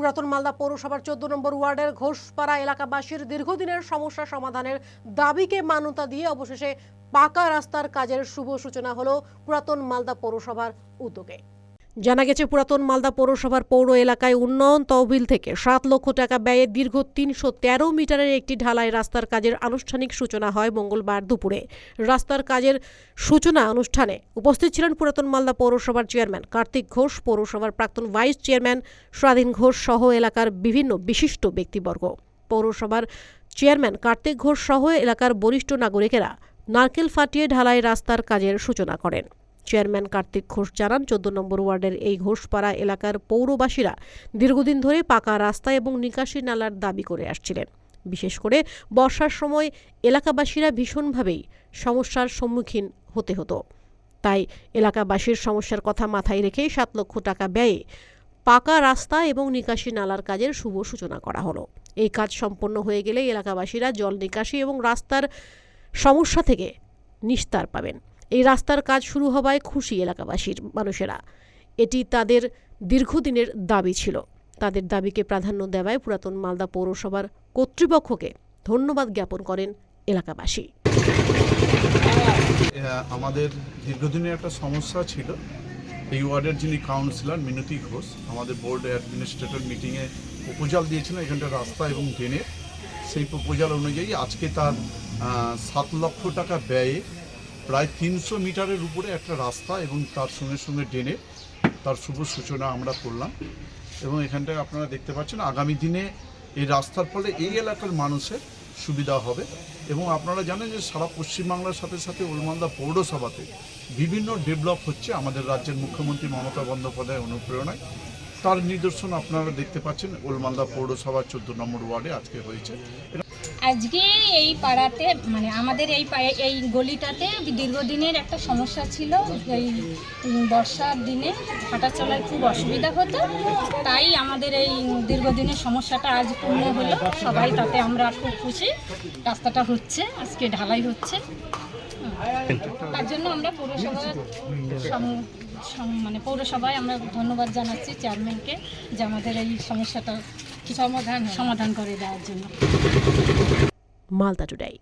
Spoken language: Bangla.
পুরাতন মালদা পৌরসভার চোদ্দ নম্বর ওয়ার্ডের ঘোষপাড়া এলাকাবাসীর দীর্ঘদিনের সমস্যা সমাধানের দাবিকে মান্যতা দিয়ে অবশেষে পাকা রাস্তার কাজের শুভ সূচনা হল পুরাতন মালদা পৌরসভার উদ্যোগে। জানা গেছে, পুরাতন মালদা পৌরসভার পৌর এলাকায় উন্নয়ন তহবিল থেকে সাত লক্ষ টাকা ব্যয়ে দীর্ঘ তিনশো তেরো মিটারের একটি ঢালাই রাস্তার কাজের আনুষ্ঠানিক সূচনা হয় মঙ্গলবার দুপুরে। রাস্তার কাজের সূচনা অনুষ্ঠানে উপস্থিত ছিলেন পুরাতন মালদা পৌরসভার চেয়ারম্যান কার্তিক ঘোষ, পৌরসভার প্রাক্তন ভাইস চেয়ারম্যান স্বাধীন ঘোষ সহ এলাকার বিভিন্ন বিশিষ্ট ব্যক্তিবর্গ। পৌরসভার চেয়ারম্যান কার্তিক ঘোষ সহ এলাকার বরিষ্ঠ নাগরিকেরা নারকেল ফাটিয়ে ঢালাই রাস্তার কাজের সূচনা করেন। চেয়ারম্যান কার্তিক ঘোষ জানান, চোদ্দ নম্বর ওয়ার্ডের এই ঘোষপাড়া এলাকার পৌরবাসীরা দীর্ঘদিন ধরে পাকা রাস্তা এবং নিকাশি নালার দাবি করে আসছিলেন। বিশেষ করে বর্ষার সময় এলাকাবাসীরা ভীষণভাবেই সমস্যার সম্মুখীন হতে হতো। তাই এলাকাবাসীর সমস্যার কথা মাথায় রেখেই সাত লক্ষ টাকা ব্যয়ে পাকা রাস্তা এবং নিকাশি নালার কাজের শুভ সূচনা করা হলো। এই কাজ সম্পন্ন হয়ে গেলে এলাকাবাসীরা জল নিকাশি এবং রাস্তার সমস্যা থেকে নিস্তার পাবেন। এই রাস্তার কাজ শুরু হওয়ায় খুশি এলাকাবাসীর মানুষেরা। এটি তাদের দীর্ঘদিনের দাবি ছিল। তাদের দাবিকে প্রাধান্য দেওয়ায় পুরাতন মালদা পৌরসভার কর্তৃপক্ষকে ধন্যবাদ জ্ঞাপন করেন এলাকাবাসী। আমাদের দীর্ঘদিনের একটা সমস্যা ছিল। এই ওয়ার্ডের যিনি কাউন্সিলর মিনতি ঘোষ, আমাদের বোর্ড অ্যাডমিনিস্ট্রেটর মিটিংয়ে প্রপোজাল দিয়েছিলেন এখানটা রাস্তা এবং ড্রেনের। সেই প্রপোজাল অনুযায়ী আজকে তার সাত লক্ষ টাকা ব্যয়ে প্রায় তিনশো মিটারের উপরে একটা রাস্তা এবং তার সঙ্গে সঙ্গে ড্রেনের তার শুভ সূচনা আমরা করলাম। এবং এখানটায় আপনারা দেখতে পাচ্ছেন, আগামী দিনে এই রাস্তার ফলে এই এলাকার মানুষের সুবিধা হবে। এবং আপনারা জানেন যে সারা পশ্চিমবাংলার সাথে সাথে ওলমালদা পৌরসভাতে বিভিন্ন ডেভেলপ হচ্ছে আমাদের রাজ্যের মুখ্যমন্ত্রী মমতা বন্দ্যোপাধ্যায় অনুপ্রেরণায়। তার নিদর্শন আপনারা দেখতে পাচ্ছেন ওলমালদা পৌরসভার চোদ্দ নম্বর ওয়ার্ডে আজকে হয়েছে। আজকে এই পাড়াতে মানে আমাদের এই এই গলিটাতে দীর্ঘদিনের একটা সমস্যা ছিল। এই বর্ষার দিনে হাঁটা চলায় খুব অসুবিধা হতো। তাই আমাদের এই দীর্ঘদিনের সমস্যাটা আজ পূর্ণ হলো। সবাই তাতে আমরা খুব খুশি। রাস্তাটা হচ্ছে, আজকে ঢালাই হচ্ছে। তার জন্য আমরা পৌরসভার মানে পৌরসভায় আমরা ধন্যবাদ জানাচ্ছি চেয়ারম্যানকে যে আমাদের এই সমস্যাটা সমাধান সমাধান করে দেওয়ার জন্য। মালদা টুডাই